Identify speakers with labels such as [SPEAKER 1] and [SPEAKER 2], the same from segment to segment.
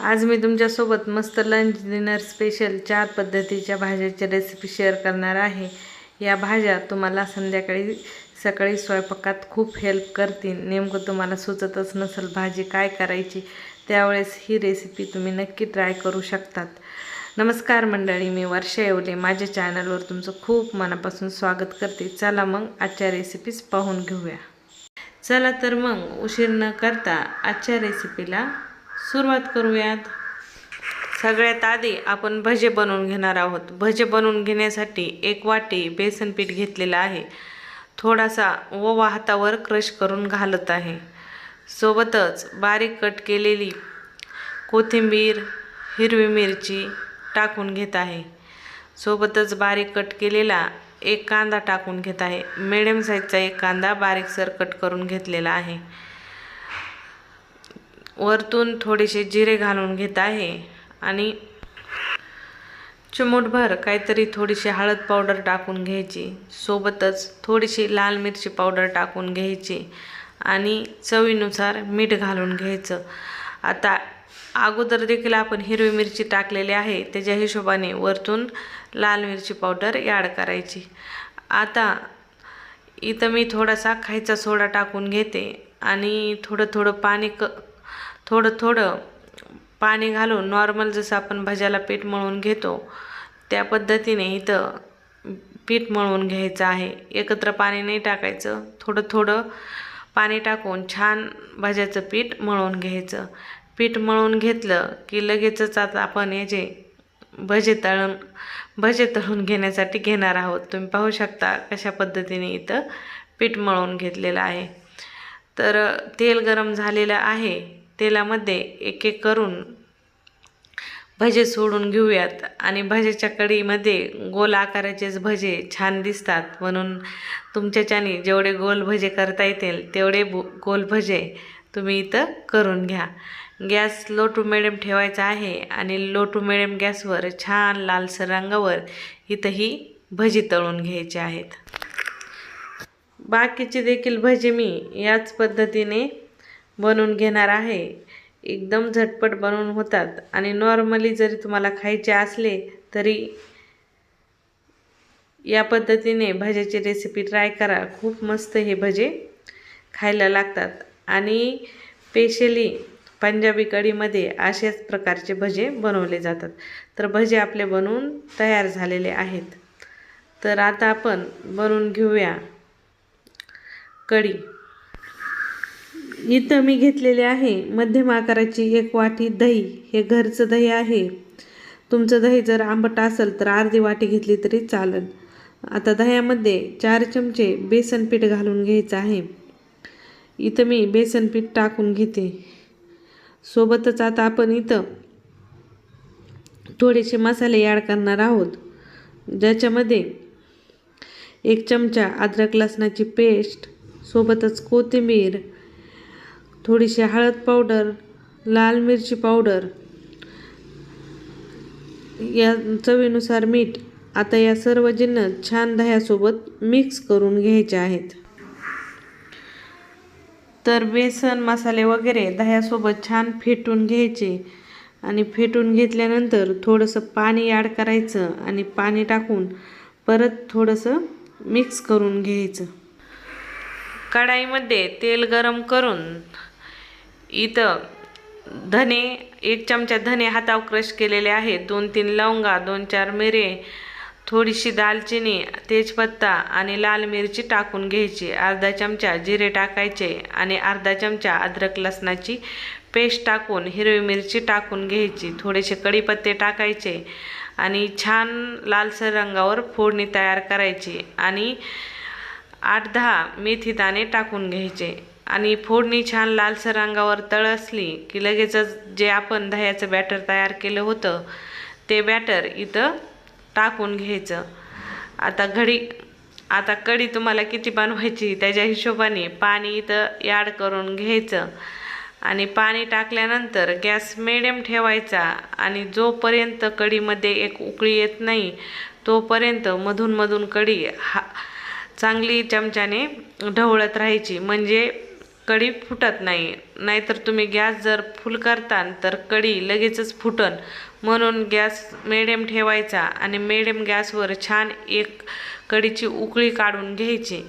[SPEAKER 1] आज मी तुमच्यासोबत मस्त लंच डिनर स्पेशल चार पद्धतीच्या भाज्याची रेसिपी शेअर करणार आहे. या भाज्या तुम्हाला संध्याकाळी सकाळी स्वयंपाकात खूप हेल्प करतील. नेमकं तुम्हाला सुचतच नसेल भाजी काय करायची त्यावेळेस ही रेसिपी तुम्ही नक्की ट्राय करू शकतात. नमस्कार मंडळी मी वर्षा येवले. माझ्या चॅनलवर तुमचं खूप मनापासून स्वागत करते. चला मग आजच्या रेसिपीज पाहून घेऊया. चला तर मग उशीर न करता आजच्या रेसिपीला सुरुवात करूयात. सगळ्यात आधी आपण भजे बनवून घेणार आहोत. भजे बनवून घेण्यासाठी एक वाटी बेसन पीठ घेतलेलं आहे. थोडासा ओवा हातावर क्रश करून घालत आहे. सोबतच बारीक कट केलेली कोथिंबीर हिरवी मिरची टाकून घेत आहे. सोबतच बारीक कट केलेला एक कांदा टाकून घेत आहे. मिडियम साईजचा एक कांदा बारीकसर कट करून घेतलेला आहे. वरतून थोडेसे जिरे घालून घेत आहे आणि चिमूटभर काहीतरी थोडीशी हळद पावडर टाकून घ्यायची. सोबतच थोडीशी लाल मिरची पावडर टाकून घ्यायची आणि चवीनुसार मीठ घालून घ्यायचं. आता अगोदर देखील आपण हिरवी मिरची टाकलेली आहे. त्याच्या हिशोबाने वरतून लाल मिरची पावडर ॲड करायची. आता इथं मी थोडासा खायचा सोडा टाकून घेते आणि थोडं थोडं पाणी क थोडं थोडं पाणी घालून नॉर्मल जसं आपण भज्याला पीठ मळून घेतो त्या पद्धतीने इथं पीठ मळून घ्यायचं आहे. एकत्र पाणी नाही टाकायचं. थोडं थोडं पाणी टाकून छान भाज्याचं पीठ मळून घ्यायचं. पीठ मळून घेतलं की लगेचच आता आपण याचे भजे तळून भजे तळून घेण्यासाठी घेणार आहोत. तुम्ही पाहू शकता कशा पद्धतीने इथं पीठ मळून घेतलेलं आहे. तर तेल गरम झालेलं आहे. तेलामध्ये एक एक करून भजे सोडून घेऊयात. आणि भजेच्या कढीमध्ये गोल आकाराचेच भजे छान दिसतात. म्हणून तुमच्याच्याने जेवढे गोल भजे करता येतील तेवढे बो गोल भजे तुम्ही इथं करून घ्या. गॅस लो टू मिडियम ठेवायचा आहे आणि लो टू मिडियम गॅसवर छान लालसर रंगावर इथं ही भजी तळून घ्यायची आहेत. बाकीचे देखील भजे मी याच पद्धतीने बनवून घेणार आहे. एकदम झटपट बनवून होतात. आणि नॉर्मली जरी तुम्हाला खायचे असले तरी या पद्धतीने भज्याची रेसिपी ट्राय करा. खूप मस्त हे भजे खायला लागतात. आणि स्पेशली पंजाबी कढीमध्ये अशाच प्रकारचे भजे बनवले जातात. तर भजे आपले बनवून तयार झालेले आहेत. तर आता आपण बनवून घेऊया कढी. इथं मी घेतलेले आहे. मध्यम आकाराची एक वाटी दही. हे घरचं दही आहे. तुमचं दही जर आंबट असेल तर अर्धी वाटी घेतली तरी चालेल. आता दह्यामध्ये चार चमचे बेसन पीठ घालून घ्यायचं आहे. इथं मी बेसन पीठ टाकून घेते. सोबतच आता आपण इथं थोडेसे मसाले ॲड करणार आहोत. ज्याच्यामध्ये एक चमचा अद्रक लसणाची पेस्ट सोबतच कोथिंबीर थोडीशी हळद पावडर लाल मिरची पावडर या चवीनुसार मीठ. आता या सर्व जिन्नस छान दह्यासोबत मिक्स करून घ्यायचे आहेत. तर बेसन मसाले वगैरे दह्यासोबत छान फेटून घ्यायचे आणि फेटून घेतल्यानंतर थोडंसं पाणी ॲड करायचं आणि पाणी टाकून परत थोडंसं मिक्स करून घ्यायचं. कढाईमध्ये तेल गरम करून इथं धने एक चमचा धने हातावर क्रश केलेले आहेत. दोन तीन लवंगा दोन चार मिरे थोडीशी दालचिनी तेजपत्ता आणि लाल मिरची टाकून घ्यायची. अर्धा चमचा जिरे टाकायचे आणि अर्धा चमचा अद्रक लसणाची पेस्ट टाकून हिरवी मिरची टाकून घ्यायची. थोडेसे कढीपत्ते टाकायचे आणि छान लालसर रंगावर फोडणी तयार करायची आणि आठ दहा मेथी दाणे टाकून घ्यायचे. आणि फोडणी छान लालसर रंगावर तळसली की लगेचच जे आपण दह्याचं बॅटर तयार केलं होतं ते बॅटर इथं टाकून घ्यायचं. आता घडी आता कढी तुम्हाला किती बनवायची त्याच्या हिशोबाने पाणी इथं ॲड करून घ्यायचं. आणि पाणी टाकल्यानंतर गॅस मिडियम ठेवायचा आणि जोपर्यंत कढीमध्ये एक उकळी येत नाही तोपर्यंत मधून मधून कढी हा चांगली चमच्याने ढवळत राहायची. म्हणजे कढी फुटत नाही. नाहीतर तुम्ही गॅस जर फुल करतान तर कढी लगेचच फुटन. म्हणून गॅस मिडियम ठेवायचा आणि मिडियम गॅसवर छान एक कढीची उकळी काढून घ्यायची.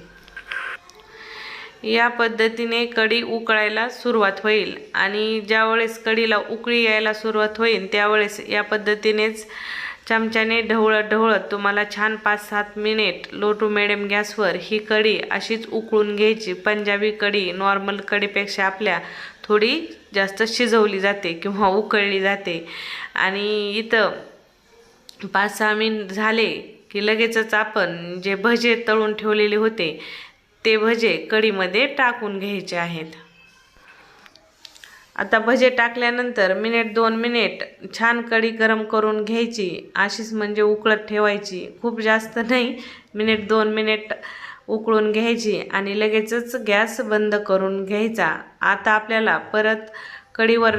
[SPEAKER 1] या पद्धतीने कढी उकळायला सुरुवात होईल आणि ज्यावेळेस कढीला उकळी यायला सुरुवात होईल त्यावेळेस या पद्धतीनेच चमच्याने ढवळत ढवळत तुम्हाला छान पाच सात मिनिट लो टू मिडियम गॅसवर ही कढी अशीच उकळून घ्यायची. पंजाबी कढी नॉर्मल कढीपेक्षा आपल्या थोडी जास्त शिजवली जाते किंवा उकळली जाते. आणि इथं पाच सहा मिनिट झाले की लगेचच आपण जे भजे तळून ठेवलेले होते ते भजे कढीमध्ये टाकून घ्यायचे आहेत. आता भजे टाकल्यानंतर मिनिट दोन मिनिट छान कढी गरम करून घ्यायची. अशीच म्हणजे उकळत ठेवायची. खूप जास्त नाही मिनिट दोन मिनिट उकळून घ्यायची आणि लगेचच गॅस बंद करून घ्यायचा. आता आपल्याला परत कढीवर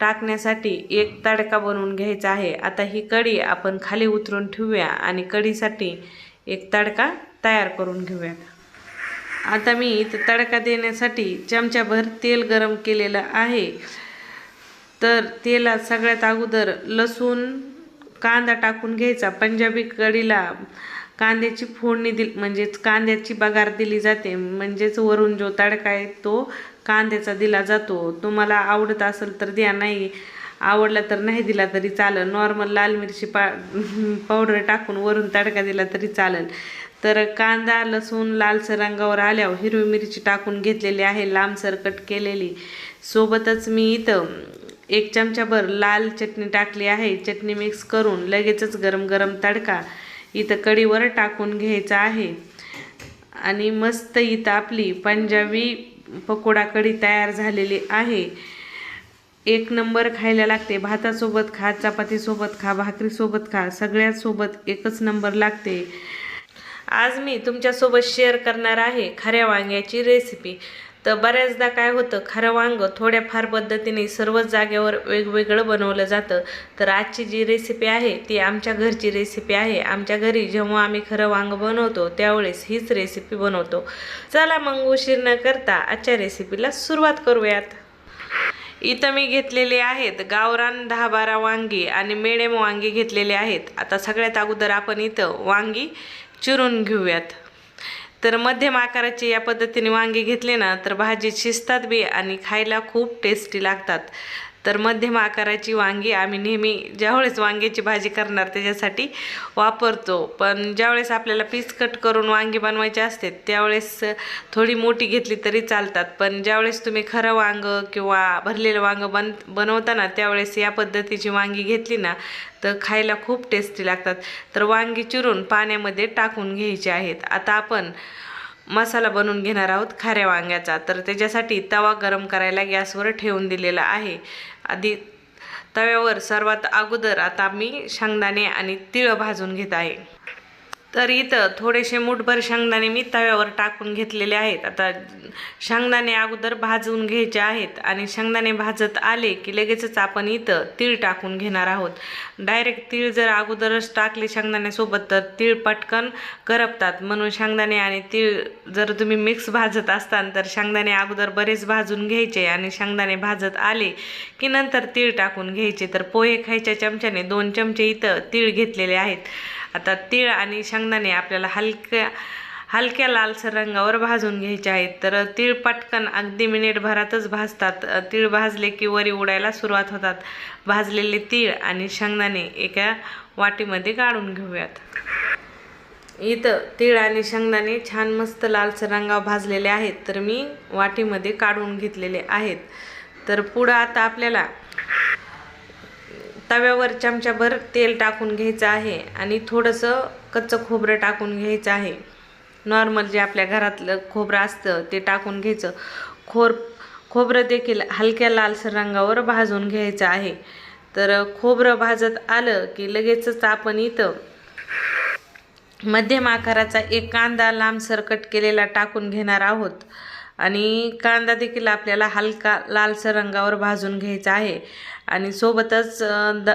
[SPEAKER 1] टाकण्यासाठी एक तडका बनवून घ्यायचा आहे. आता ही कढी आपण खाली उतरून ठेवूया आणि कढीसाठी एक तडका तयार करून घेऊया. आता मी इथं तडका देण्यासाठी चमच्याभर तेल गरम केलेलं आहे. तर तेलात सगळ्यात अगोदर लसूण कांदा टाकून घ्यायचा. पंजाबी कढीला कांद्याची फोडणी दिली म्हणजेच कांद्याची बगार दिली जाते. म्हणजेच वरून जो तडका आहे तो कांद्याचा दिला जातो. तुम्हाला आवडत असेल तर द्या नाही आवडला तर नाही दिला तरी चालेल. नॉर्मल लाल मिरची पा पावडर टाकून वरून तडका दिला तरी चालेल. तर कांदा लसूण लालसर रंगावर आल्यावर हिरवी मिरची टाकून घेतलेली आहे. लांबसर कट केलेली. सोबतच मी इथं एक चमचाभर लाल चटणी टाकली आहे. चटणी मिक्स करून लगेचच गरम गरम तडका इथं कढीवर टाकून घ्यायचा आहे. आणि मस्त इथं आपली पंजाबी पकोडा कढी तयार झालेली आहे. एक नंबर खायला लागते. भातासोबत खा चपातीसोबत खा भाकरीसोबत खा सगळ्यासोबत एकच नंबर लागते. आज मी तुमच्यासोबत शेअर करणार आहे खऱ्या वांग्याची रेसिपी तर बऱ्याचदा काय होतं खरं वांग थोड्याफार पद्धतीने सर्वच जागेवर वेगवेगळं बनवलं जातं. तर आजची जी रेसिपी आहे ती आमच्या घरची रेसिपी आहे. आमच्या घरी जेव्हा आम्ही खरं वांग बनवतो त्यावेळेस हीच रेसिपी बनवतो. चला मग उशीर न करता आजच्या रेसिपीला सुरुवात करूयात. इथं मी घेतलेले आहेत. गावरान दहा बारा वांगी आणि मेडम वांगी घेतलेले आहेत. आता सगळ्यात अगोदर आपण इथं वांगी चिरून घेऊयात. तर मध्यम आकाराचे या पद्धतीने वांगी घेतले ना तर भाजी शिजतात बी आणि खायला खूप टेस्टी लागतात. तर मध्यम आकाराची वांगी आम्ही नेहमी ज्यावेळेस वांग्याची भाजी करणार त्याच्यासाठी वापरतो. पण ज्यावेळेस आपल्याला पीस कट करून वांगी बनवायचे असते त्यावेळेस थोडी मोठी घेतली तरी चालतात. पण ज्यावेळेस तुम्ही खरं वांग किंवा भरलेलं वांग बन बनवताना त्यावेळेस या पद्धतीची वांगी घेतली ना तर खायला खूप टेस्टी लागतात. तर वांगी चिरून पाण्यामध्ये टाकून घ्यायची आहेत. आता आपण मसाला बनवून घेणार आहोत खाऱ्या वांग्याचा. तर त्याच्यासाठी तवा गरम करायला गॅसवर ठेवून दिलेला आहे. आधी. तव्यावर सर्वात अगोदर आता मी शेंगदाणे आणि तिळ भाजून घेत आहे. तर इथं थोडेसे मुठभर शेंगदाणे मी तव्यावर टाकून घेतलेले आहेत. आता शेंगदाणे अगोदर भाजून घ्यायचे आहेत आणि शेंगदाणे भाजत आले की लगेचच आपण इथं तीळ टाकून घेणार आहोत. डायरेक्ट तीळ जर अगोदरच टाकले शेंगदाण्यासोबत तर तीळ पटकन करपतात. म्हणून शेंगदाणे आणि तीळ जर तुम्ही मिक्स भाजत असताल तर शेंगदाणे अगोदर बरेच भाजून घ्यायचे आणि शेंगदाणे भाजत आले की नंतर तीळ टाकून घ्यायचे. तर पोहे खायच्या चमच्याने दोन चमचे इथं तीळ घेतलेले आहेत. आता तीळ आणि शेंगदाणे आपल्याला हलक्या हलक्या लालसर रंगावर भाजून घ्यायचे आहेत. तर तीळ पटकन अगदी मिनिटभरातच भाजतात. तीळ भाजले की वरी उडायला सुरुवात होतात. भाजलेले तीळ आणि शेंगदाणे एका वाटीमध्ये काढून घेऊयात. इथं तीळ आणि शेंगदाणे छान मस्त लालसर रंगावर भाजलेले आहेत. तर मी वाटीमध्ये काढून घेतलेले आहेत. तर पुढं आता आपल्याला तव्यावर चमच्याभर तेल टाकून घ्यायचं आहे आणि थोडंसं कच्चं खोबरं टाकून घ्यायचं आहे. नॉर्मल जे आपल्या घरातलं खोबरं असतं ते टाकून घ्यायचं. खोर खोबरं देखील हलक्या लालसर रंगावर भाजून घ्यायचं आहे. तर खोबरं भाजत आलं की लगेचच आपण इथं मध्यम आकाराचा एक कांदा लांबसर कट केलेला टाकून घेणार आहोत. आणि कांदा देखील आपल्याला हलका लालसर रंगावर भाजून घ्यायचा आहे. आणि सोबतच द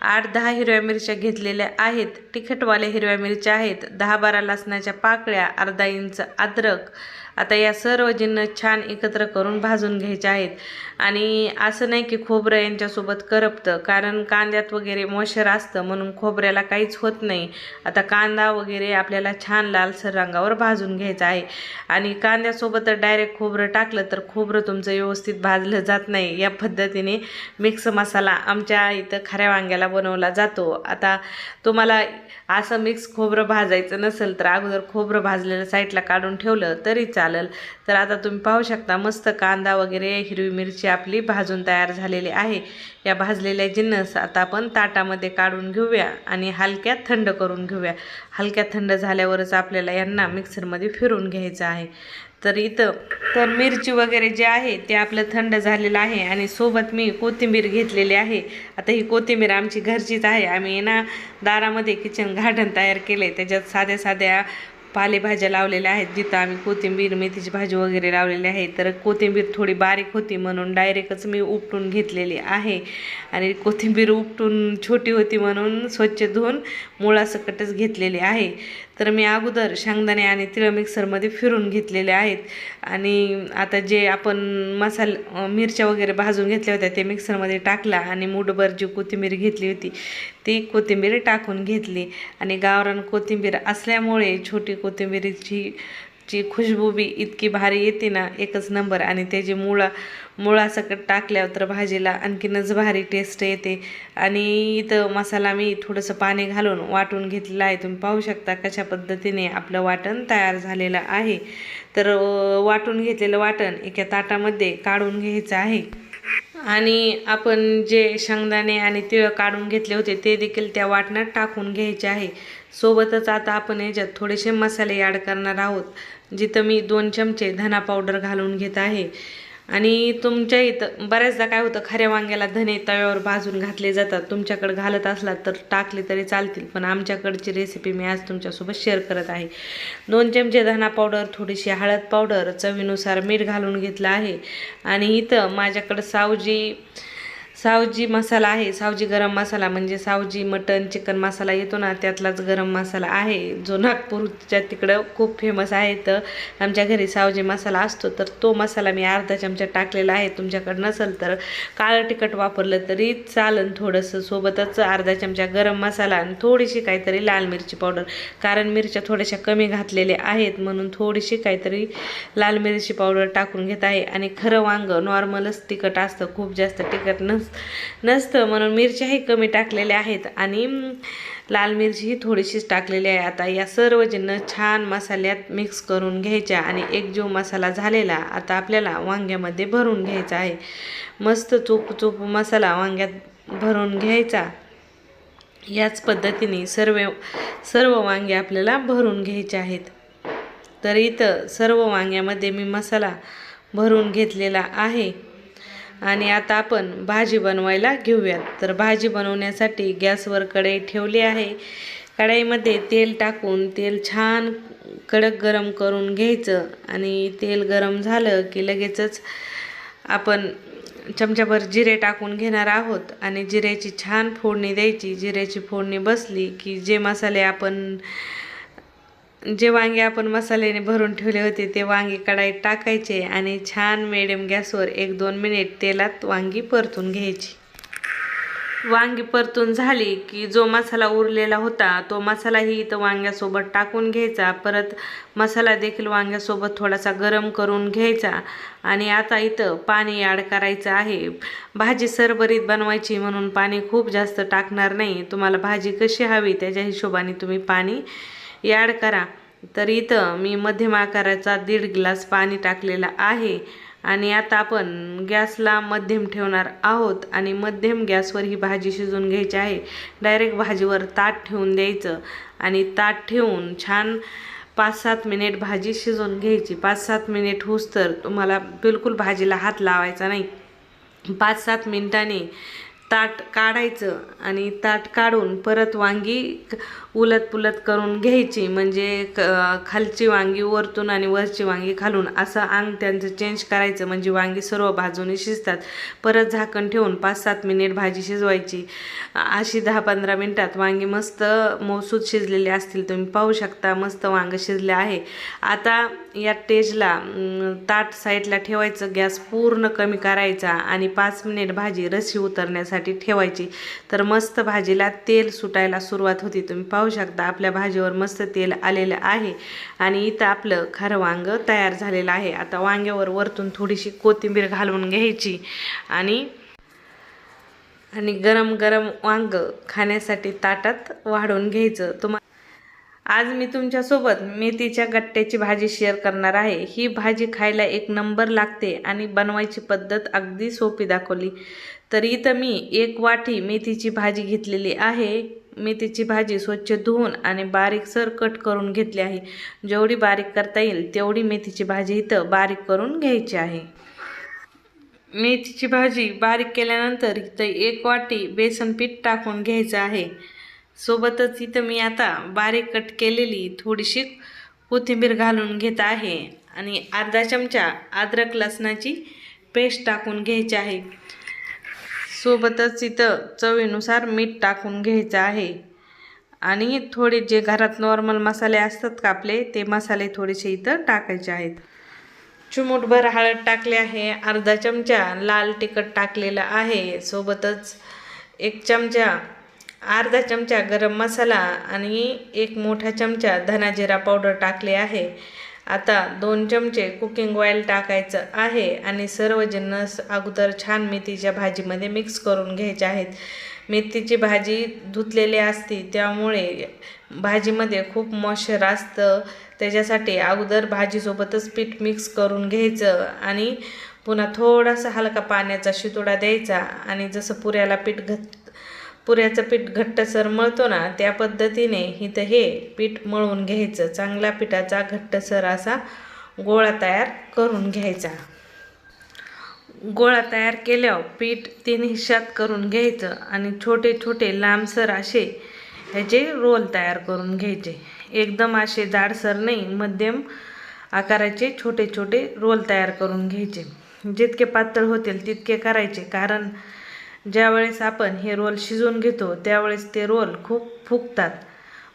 [SPEAKER 1] आठ दहा हिरव्या मिरच्या घेतलेल्या आहेत. तिखटवाल्या हिरव्या मिरच्या आहेत. दहा बारा लसणाच्या पाकळ्या अर्धा इंच अद्रक आता या सर्व जिन्न छान एकत्र करून भाजून घ्यायचे आहेत. आणि असं नाही की खोबरं यांच्यासोबत करपतं कारण कांद्यात वगैरे मॉइश्चर असतं म्हणून खोबऱ्याला काहीच होत नाही. आता कांदा वगैरे आपल्याला छान लालसर रंगावर भाजून घ्यायचा आहे. आणि कांद्यासोबत तर डायरेक्ट खोबरं टाकलं तर खोबरं तुमचं व्यवस्थित भाजलं जात नाही. या पद्धतीने मिक्स मसाला आमच्या इथं खऱ्या वांग्याला बनवला जातो. आता तुम्हाला असं मिक्स खोबरं भाजायचं नसेल तर अगोदर खोबरं भाजलेलं साईडला काढून ठेवलं तरी चालेल. तर आता तुम्ही पाहू शकता मस्त कांदा वगैरे हिरवी मिरची आपली भाजून तयार झालेली आहे. या भाजलेल्या जिन्नस आता आपण ताटामध्ये काढून घेऊया आणि हलक्यात थंड करून घेऊया. हलक्यात थंड झाल्यावरच आपल्याला यांना मिक्सरमध्ये फिरून घ्यायचं आहे. तर इथं तर मिरची वगैरे जे आहे ते आपलं थंड झालेलं आहे आणि सोबत मी कोथिंबीर घेतलेली आहे. आता ही कोथिंबीर आमची घरचीच आहे. आम्ही ना दारामध्ये किचन गार्डन तयार केले त्याच्यात साध्या साध्या पालेभाज्या लावलेल्या आहेत. जिथं आम्ही कोथिंबीर मेथीची भाजी वगैरे लावलेली आहे. तर कोथिंबीर थोडी बारीक होती म्हणून डायरेक्टच मी उपटून घेतलेली आहे. आणि कोथिंबीर उपटून छोटी होती म्हणून स्वच्छ धुवून मुळासकटच घेतलेली आहे. तर मी अगोदर शेंगदाणे आणि तिळ मिक्सरमध्ये फिरून घेतलेले आहेत. आणि आता जे आपण मसाल मिरच्या वगैरे भाजून घेतल्या होत्या ते मिक्सरमध्ये टाकला आणि मुठभर जी कोथिंबीर घेतली होती ती कोथिंबीर टाकून घेतली. आणि गावरान कोथिंबीर असल्यामुळे छोटी कोथिंबीरीची जी खुशबू बी इतकी भारी येते ना एकच नंबर. आणि त्याची मुळा मुळासकट टाकल्यावर तर भाजीला आणखीनच भारी टेस्ट येते. आणि इथं मसाला मी थोडंसं पाणी घालून वाटून घेतलेलं आहे. तुम्ही पाहू शकता कशा पद्धतीने आपलं वाटण तयार झालेलं आहे. तर वाटून घेतलेलं वाटण एका ताटामध्ये काढून घ्यायचं आहे. आणि आपण जे शेंगदाणे आणि तिळ काढून घेतले होते ते देखील त्या वाटणात टाकून घ्यायचे आहे. सोबतच आता आपण याच्यात थोडेसे मसाले ॲड करणार आहोत. जिथं मी दोन चमचे धना पावडर घालून घेत आहे. आणि तुमच्या इथं बऱ्याचदा काय होतं खऱ्या वांग्याला धने तव्यावर भाजून घातले जातात. तुमच्याकडे घालत असला तर टाकले तरी चालतील पण आमच्याकडची रेसिपी मी आज तुमच्यासोबत शेअर करत आहे. दोन चमचे धना पावडर थोडीशी हळद पावडर चवीनुसार मीठ घालून घेतलं आहे. आणि इथं माझ्याकडं सावजी सावजी मसाला आहे. सावजी गरम मसाला म्हणजे सावजी मटन चिकन मसाला येतो ना त्यातलाच गरम मसाला आहे. जो नागपूरच्या तिकडं खूप फेमस आहे. तर आमच्या घरी सावजी मसाला असतो. तर तो मसाला मी अर्धा चमचा टाकलेला आहे. तुमच्याकडं नसेल तर काळं तिखट वापरलं तरी चालन थोडंसं. सोबतच अर्धा चमचा गरम मसाला आणि थोडीशी काहीतरी लाल मिरची पावडर. कारण मिरच्या थोड्याशा कमी घातलेल्या आहेत. म्हणून थोडीशी काहीतरी लाल मिरची पावडर टाकून घेत आहे. आणि खरं वांग नॉर्मलच तिखट असतं. खूप जास्त तिखट नस नसतं. म्हणून मिरच्याही कमी टाकलेल्या आहेत. आणि लाल मिरची ही थोडीशीच टाकलेली आहे. आता या सर्व जिन्नस छान मसाल्यात मिक्स करून घ्यायच्या आणि एक जो मसाला झालेला आता आपल्याला वांग्यामध्ये भरून घ्यायचा आहे. मस्त चोपू चोपू मसाला वांग्यात भरून घ्यायचा. याच पद्धतीने सर्व सर्व वांगे आपल्याला भरून घ्यायचे आहेत. तर इथं सर्व वांग्यामध्ये मी मसाला भरून घेतलेला आहे. आणि आता आपण भाजी बनवायला घेऊयात. तर भाजी बनवण्यासाठी गॅसवर कढई ठेवली आहे. कढईमध्ये तेल टाकून तेल छान कडक गरम करून घ्यायचं आणि तेल गरम झालं की लगेचच आपण चमच्याभर जिरे टाकून घेणार आहोत आणि जिऱ्याची छान फोडणी द्यायची. जिऱ्याची फोडणी बसली की जे मसाले आपण जे वांगे आपण मसाल्याने भरून ठेवले होते ते वांगे कढाईत टाकायचे आणि छान मिडियम गॅसवर एक दोन मिनिट तेलात वांगी परतून घ्यायची. वांगी परतून झाली की जो मसाला उरलेला होता तो मसालाही इथं वांग्यासोबत टाकून घ्यायचा. परत मसाला देखील वांग्यासोबत थोडासा गरम करून घ्यायचा आणि आता इथं पाणी ॲड करायचं आहे. भाजी सरबरीत बनवायची म्हणून पाणी खूप जास्त टाकणार नाही. तुम्हाला भाजी कशी हवी त्याच्या हिशोबाने तुम्ही पाणी ॲड करा. तर इथं मी मध्यम आकाराचा दीड ग्लास पाणी टाकलेला आहे. आणि आता आपण गॅसला मध्यम ठेवणार आहोत. आणि मध्यम गॅसवर ही भाजी शिजवून घ्यायची आहे. डायरेक्ट भाजीवर ताट ठेवून द्यायचं. आणि ताट ठेवून छान पाच सात मिनिट भाजी शिजवून घ्यायची. पाच सात मिनिट होस तर तुम्हाला बिलकुल भाजीला हात लावायचा नाही. पाच सात मिनिटांनी ताट काढायचं. आणि ताट काढून परत वांगी उलत पुलत करून घ्यायची. म्हणजे क खालची वांगी वरतून आणि वरची वांगी खालून असं अंग त्यांचं चेंज करायचं. म्हणजे वांगी सर्व भाजून शिजतात. परत झाकण ठेवून पाच सात मिनिट भाजी शिजवायची. अशी दहा पंधरा मिनटात वांगी मस्त मौसूद शिजलेले असतील तुम्ही पाहू शकता. मस्त वांग शिजले आहे. आता या टेजला ताट साईडला ठेवायचं. गॅस पूर्ण कमी करायचा आणि पाच मिनिट भाजी रशी उतरण्यासाठी ठेवायची. तर मस्त भाजीला तेल सुटायला सुरुवात होती. तुम्ही पाहू शकता. आपल्या भाजीवर मस्त तेल आलेलं आहे. आणि इथं आपलं खरं वांगं तयार झालेलं आहे. आता वांग्यावर वरतून थोडीशी कोथिंबीर घालून घ्यायची. आणि आणि गरम गरम वांग खाण्यासाठी ताटात वाढून घ्यायचं. तुम्हा आज मी तुमच्यासोबत मेथीच्या गट्ट्याची भाजी शेअर करणार आहे. ही भाजी खायला एक नंबर लागते आणि बनवायची पद्धत अगदी सोपी दाखवली. तर इथं मी एक वाटी मेथीची भाजी घेतलेली आहे. मेथीची भाजी स्वच्छ धुवून आणि बारीकसर कट करून घेतली आहे. जेवढी बारीक करता येईल तेवढी मेथीची भाजी इथं बारीक करून घ्यायची आहे. मेथीची भाजी बारीक केल्यानंतर इथं एक वाटी बेसन पीठ टाकून घ्यायचं आहे. सोबतच इथं मी आता बारीक कट केलेली थोडीशी कोथिंबीर घालून घेत आहे आणि अर्धा चमचा अद्रक लसणाची पेस्ट टाकून घ्यायची आहे. सोबतच इथं चवीनुसार मीठ टाकून घ्यायचं आहे. आणि थोडे जे घरात नॉर्मल मसाले असतात का आपले ते मसाले थोडेसे इथं टाकायचे आहेत. चिमूटभर हळद टाकले आहे अर्धा चमचा लाल तिखट टाकलेलं आहे. सोबतच एक चमचा अर्धा चमचा गरम मसाला आणि एक मोठा चमचा धनाजिरा पावडर टाकले आहे. आता दोन चमचे कुकिंग ऑइल टाकायचं आहे आणि सर्व जिन्नस अगोदर छान मेथीच्या भाजीमध्ये मिक्स करून घ्यायचे आहेत. मेथीची भाजी धुतलेली असते त्यामुळे भाजीमध्ये खूप मॉइश्चर असतं. त्याच्यासाठी अगोदर भाजीसोबतच पीठ मिक्स करून घ्यायचं आणि पुन्हा थोडासा हलका पाण्याचा शितोडा द्यायचा आणि जसं पुऱ्याला पीठ घ पुऱ्याचं पीठ घट्टसर मळतो ना त्या पद्धतीने इथं हे पीठ मळून घ्यायचं. चांगल्या पिठाचा घट्टसर असा गोळा तयार करून घ्यायचा. गोळा तयार केल्यावर पीठ तीन हिश्यात करून घ्यायचं आणि छोटे छोटे लांबसर असे ह्याचे रोल तयार करून घ्यायचे. एकदम असे जाडसर नाही मध्यम आकाराचे छोटे छोटे रोल तयार करून घ्यायचे. जितके पातळ होतील तितके करायचे कारण ज्यावेळेस आपण हे रोल शिजवून घेतो त्यावेळेस ते रोल खूप फुगतात.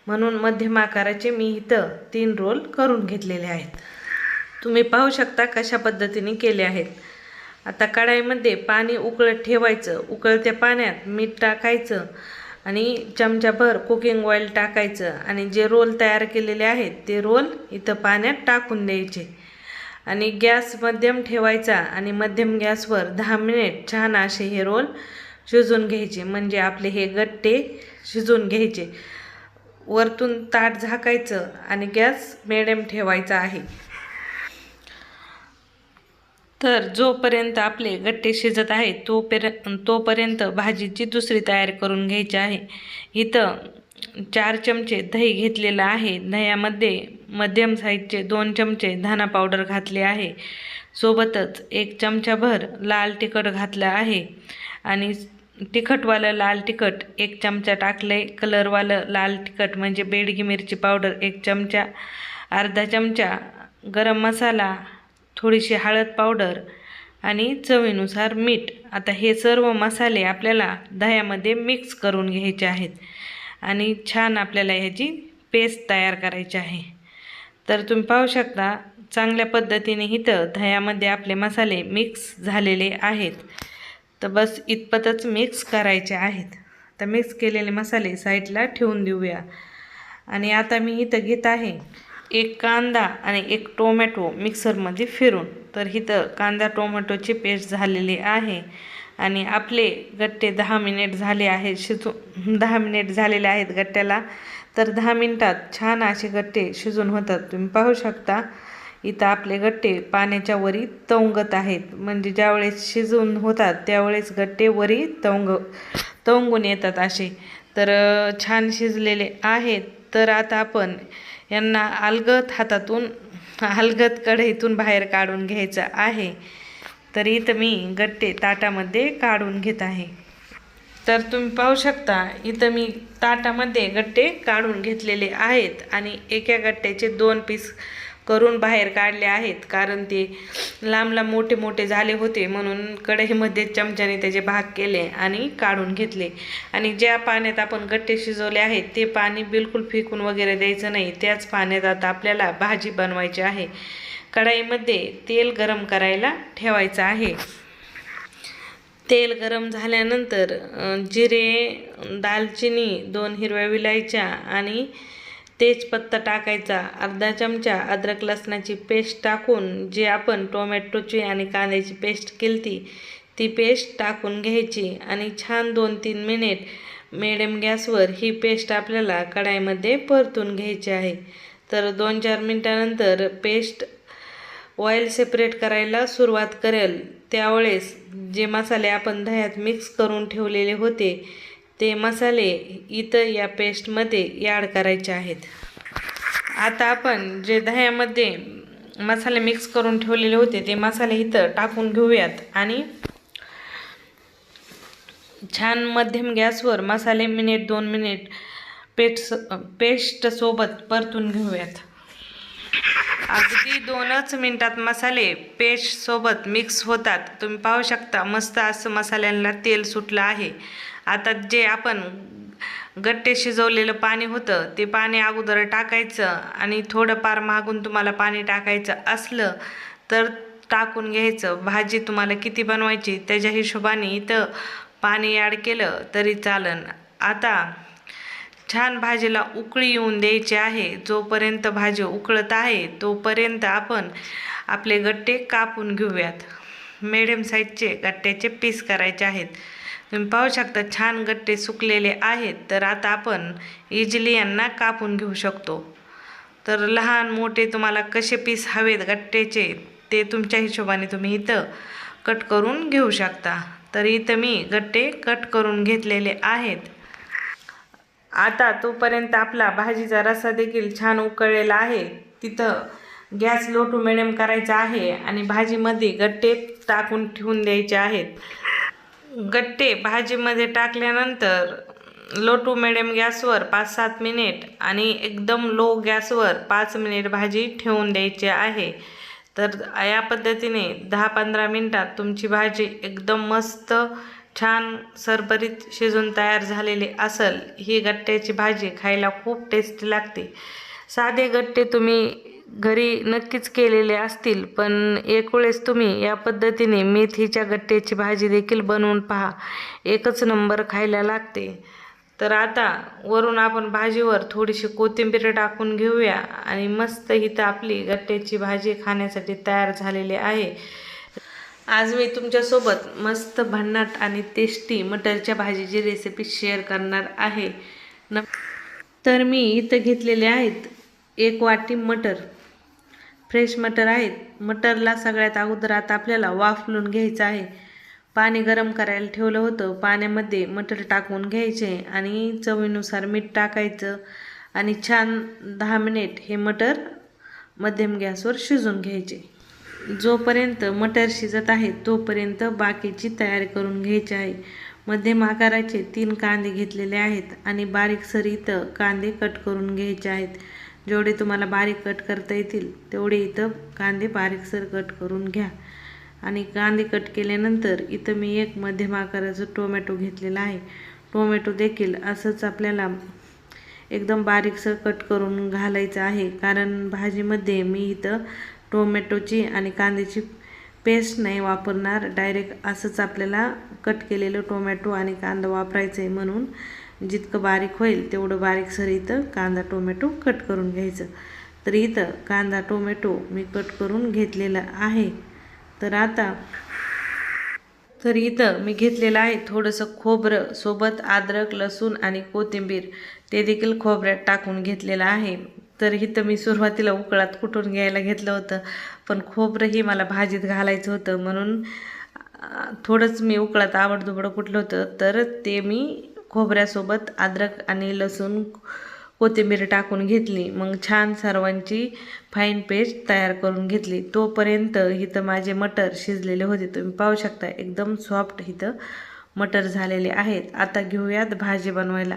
[SPEAKER 1] म्हणून मध्यम आकाराचे मी इथं तीन रोल करून घेतलेले आहेत. तुम्ही पाहू शकता कशा पद्धतीने केले आहेत. आता कढाईमध्ये पाणी उकळत ठेवायचं. उकळत्या पाण्यात मीठ टाकायचं आणि चमचाभर कुकिंग ऑइल टाकायचं आणि जे रोल तयार केलेले आहेत ते रोल इथं पाण्यात टाकून द्यायचे. आणि गॅस मध्यम ठेवायचा आणि मध्यम गॅसवर दहा मिनिट छान असे हे रोल शिजवून घ्यायचे. म्हणजे आपले हे गट्टे शिजवून घ्यायचे. वरतून ताट झाकायचं आणि गॅस मिडियम ठेवायचा आहे. तर जोपर्यंत आपले गट्टे शिजत आहेत तोपर्यंत तोपर्यंत भाजीची दुसरी तयारी करून घ्यायची आहे. इथं चार चमचे दही घेतलेलं आहे. दह्यामध्ये मध्यम साईजचे दोन चमचे धना पावडर घातले आहे. सोबतच एक चमचाभर लाल तिखट घातलं आहे. आणि तिखटवालं लाल तिखट एक चमचा टाकलं आहे कलरवालं लाल तिखट म्हणजे बेडगी मिरची पावडर एक चमचा. अर्धा चमचा गरम मसाला थोडीशी हळद पावडर आणि चवीनुसार मीठ. आता हे सर्व मसाले आपल्याला दह्यामध्ये मिक्स करून घ्यायचे आहेत. आणि छान आपल्याला ह्याची पेस्ट तयार करायची आहे. तर तुम्ही पाहू शकता चांगल्या पद्धतीने इथं दह्यामध्ये आपले मसाले मिक्स झालेले आहेत. तर बस इतपतच मिक्स करायचे आहेत. तर मिक्स केलेले मसाले साईडला ठेवून देऊया. आणि आता मी इथं घेत आहे एक कांदा आणि एक टोमॅटो मिक्सरमध्ये फिरून. तर इथं कांदा टोमॅटोची पेस्ट झालेली आहे. आणि आपले गट्टे दहा मिनिट झाले आहेत शिजू दहा मिनिट झालेले आहेत गट्ट्याला तर दहा मिनिटात छान असे गट्टे शिजून होतात. तुम्ही पाहू शकता इथं आपले गट्टे पाण्याच्या वरी तवंगत आहेत. म्हणजे ज्यावेळेस शिजून होतात त्यावेळेस गट्टे वरी तवंग तवंगून येतात असे. तर छान शिजलेले आहेत. तर आता आपण यांना अलगत हातातून अलगत कढईतून बाहेर काढून घ्यायचं आहे. तर इथं मी गट्टे ताटामध्ये काढून घेत आहे. तर तुम्ही पाहू शकता इथं मी ताटामध्ये गट्टे काढून घेतलेले आहेत आणि एका गट्ट्याचे दोन पीस करून बाहेर काढले आहेत कारण ते लांब लांब मोठे मोठे झाले होते म्हणून कढईमध्ये चमच्याने त्याचे भाग केले आणि काढून घेतले. आणि ज्या पाण्यात आपण गट्टे शिजवले आहेत ते पाणी बिलकुल फेकून वगैरे द्यायचं नाही. त्याच पाण्यात आता आपल्याला भाजी बनवायची आहे. कढाईमध्ये तेल गरम करायला ठेवायचं आहे. तेल गरम झाल्यानंतर जिरे दालचिनी दोन हिरव्या विलायच्या आणि तेजपत्ता टाकायचा. अर्धा चमचा अद्रक लसणाची पेस्ट टाकून जे आपण टोमॅटोची आणि कांद्याची पेस्ट केली ती पेस्ट टाकून घ्यायची आणि छान दोन तीन मिनिट मिडियम गॅसवर ही पेस्ट आपल्याला कढाईमध्ये परतून घ्यायची आहे. तर दोन चार मिनटानंतर पेस्ट ऑइल सेपरेट करायला सुरुवात करेल. त्यावेळेस जे मसाले आपण दह्यात मिक्स करून ठेवलेले होते ते मसाले इथं या पेस्टमध्ये ॲड करायचे आहेत. आता आपण जे दह्यामध्ये मसाले मिक्स करून ठेवलेले होते ते मसाले इथं टाकून घेऊयात आणि छान मध्यम गॅसवर मसाले मिनिट दोन मिनिट पेस्ट पेस्टसोबत परतून घेऊयात. अगदी दोनच मिनटात मसाले पेस्टसोबत मिक्स होतात. तुम्ही पाहू शकता मस्त असं मसाल्यांना तेल सुटलं आहे. आता जे आपण गट्टे शिजवलेलं पाणी होतं ते पाणी अगोदर टाकायचं आणि थोडंफार मागून तुम्हाला पाणी टाकायचं असलं तर टाकून घ्यायचं. भाजी तुम्हाला किती बनवायची त्याच्या हिशोबाने इथं पाणी ॲड केलं तरी चालन. आता छान भाजीला उकळी येऊन द्यायची आहे. जोपर्यंत भाजी उकळत आहे तोपर्यंत आपण आपले गट्टे कापून घेऊयात. मिडियम साईजचे गट्ट्याचे पीस करायचे आहेत. तुम्ही पाहू शकता छान गट्टे सुकलेले आहेत. तर आता आपण इजिली यांना कापून घेऊ शकतो. तर लहान मोठे तुम्हाला कसे पीस हवेत गट्ट्याचे ते तुमच्या हिशोबाने तुम्ही इथं कट करून घेऊ शकता. तर इथं मी गट्टे कट करून घेतलेले आहेत. आता तोपर्यंत आपला भाजीचा रस्सा देखील छान उकळलेला आहे. तिथं गॅस लो टू मिडियम करायचा आहे आणि भाजीमध्ये गट्टे टाकून ठेवून द्यायचे आहेत. गट्टे भाजीमध्ये टाकल्यानंतर लो टू मिडियम गॅसवर पाच सात मिनिट आणि एकदम लो गॅसवर पाच मिनिट भाजी ठेवून द्यायची आहे. तर या पद्धतीने दहा पंधरा मिनटात तुमची भाजी एकदम मस्त छान सरभरीत शिजून तयार झालेली असेल ही गट्ट्याची भाजी खायला खूप टेस्टी लागते. साधे गट्टे तुम्ही घरी नक्कीच केलेले असतील पण एक वेळेस तुम्ही या पद्धतीने मेथीच्या गट्ट्याची भाजी देखील बनवून पहा. एकच नंबर खायला लागते. तर आता वरून आपण भाजीवर थोडीशी कोथिंबीर टाकून घेऊया आणि मस्त इथं आपली गट्ट्याची भाजी खाण्यासाठी तयार झालेली आहे. आज मी तुमच्यासोबत मस्त भन्नाट आणि टेस्टी मटरच्या भाजीची रेसिपी शेअर करणार आहे. न तर मी इथं घेतलेले आहेत एक वाटी मटर. फ्रेश मटर आहेत. मटरला सगळ्यात अगोदर आता आपल्याला वाफलून घ्यायचं आहे. पाणी गरम करायला ठेवलं होतं. पाण्यामध्ये मटर टाकून घ्यायचे आणि चवीनुसार मीठ टाकायचं आणि छान दहा मिनिट हे मटर मध्यम गॅसवर शिजून घ्यायचे. जोपर्यंत मटर शिजत आहे तोपर्यंत बाकीची तयारी करून घ्यायची आहे. मध्यम आकाराचे तीन कांदे घेतलेले आहेत आणि बारीक सरीत कांदे कट करून घ्यायचे आहेत. जेवढे तुम्हाला बारीक कट करता येतील तेवढे इथं कांदे बारीकसर कट करून घ्या. आणि कांदे कट केल्यानंतर इथं मी एक मध्यम आकाराचं टोमॅटो घेतलेला आहे. टोमॅटो देखील असंच आपल्याला एकदम बारीकसर कट करून घालायचं आहे. कारण भाजीमध्ये मी इथं टोमॅटोची आणि कांद्याची पेस्ट नाही वापरणार. डायरेक्ट असंच आपल्याला कट केलेलं टोमॅटो आणि कांदा वापरायचं आहे म्हणून जितकं बारीक होईल तेवढं बारीकसर इथं कांदा टोमॅटो कट करून घ्यायचं. तर इथं कांदा टोमॅटो मी कट करून घेतलेला आहे. तर आता तर इथं मी घेतलेलं आहे थोडंसं खोबरं सोबत अद्रक लसूण आणि कोथिंबीर. ते देखील खोबऱ्यात टाकून घेतलेलं आहे. तर इथं मी सुरुवातीला उकळात कुठून घ्यायला घेतलं होतं पण खोबरंही मला भाजीत घालायचं होतं. म्हणून थोडंच मी उकळात आवडदुबडं कुठलं होतं तर ते मी खोबऱ्यासोबत अद्रक आणि लसूण कोथिंबीर टाकून घेतली. मग छान सर्वांची फाईन पेस्ट तयार करून घेतली. तोपर्यंत इथं माझे मटर शिजलेले होते. तुम्ही पाहू शकता एकदम सॉफ्ट इथं मटर झालेले आहेत. आता घेऊयात भाजी बनवायला.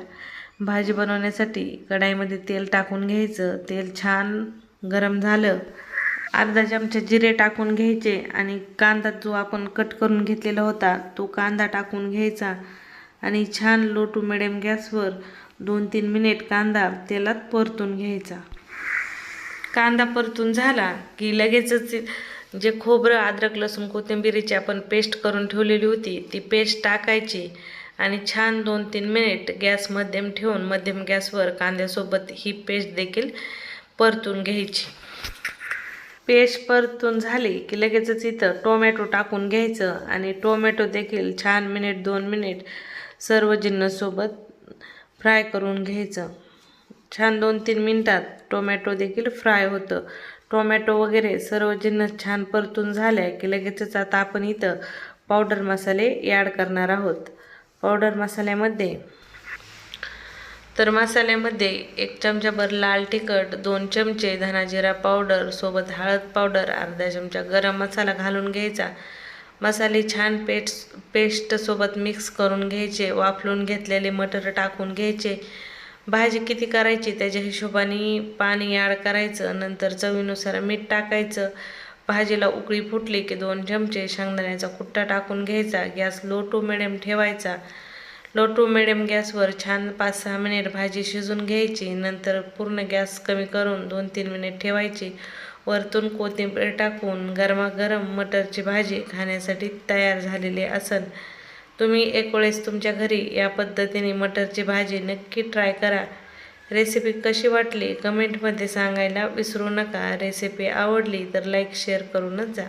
[SPEAKER 1] भाजी बनवण्यासाठी कढाईमध्ये तेल टाकून घ्यायचं. तेल छान गरम झालं. अर्धा चमचा जिरे टाकून घ्यायचे आणि कांदा जो आपण कट करून घेतलेला होता तो कांदा टाकून घ्यायचा. आणि छान लो टू मिडियम गॅसवर दोन तीन मिनिट कांदा तेलात परतून घ्यायचा. कांदा परतून झाला की लगेचच जे खोबरं अद्रक लसूण कोथिंबिरीची आपण पेस्ट करून ठेवलेली होती ती पेस्ट टाकायची. आणि छान दोन तीन मिनिट गॅस मध्यम ठेवून मध्यम गॅसवर कांद्यासोबत ही पेस्ट देखील परतून घ्यायची. पेस्ट परतून झाली की लगेचच इथं टोमॅटो टाकून घ्यायचं आणि टोमॅटो देखील छान मिनिट दोन मिनिट सर्व जिन्नसोबत फ्राय करून घ्यायचं. छान दोन तीन मिनटात टोमॅटो देखील फ्राय होतं. टोमॅटो वगैरे सर्व जिन्नस छान परतून झाल्या की लगेचच आता आपण इथं पावडर मसाले ॲड करणार आहोत. पावडर मसाल्यामध्ये. तर मसाल्यामध्ये एक चमचाभर लाल तिखट दोन चमचे धनाजिरा पावडर सोबत हळद पावडर अर्धा चमचा गरम मसाला घालून घ्यायचा. मसाले छान पेस्ट पेस्टसोबत मिक्स करून घ्यायचे वाफलून घेतलेले मटर टाकून घ्यायचे. भाजी किती करायची त्याच्या हिशोबाने पाणी ॲड करायचं नंतर चवीनुसार मीठ टाकायचं. भाजीला उकळी फुटली की दोन चमचे शेंगदाण्याचा कुट्टा टाकून घ्यायचा. गॅस लो टू मिडियम ठेवायचा. लो टू मिडियम गॅसवर छान पाच सहा मिनिट भाजी शिजून घ्यायची. नंतर पूर्ण गॅस कमी करून दोन तीन मिनिट ठेवायची. वरतून कोथिंबीर टाकून गरमागरम मटरची भाजी खाण्यासाठी तयार झालेली असन. तुम्ही एक वेळेस तुमच्या घरी या पद्धतीने मटरची भाजी नक्की ट्राय करा. रेसिपी कशी वाटली? कमेंटमध्ये सांगायला विसरू नका. रेसिपी आवडली तर लाईक शेअर करूनच जा.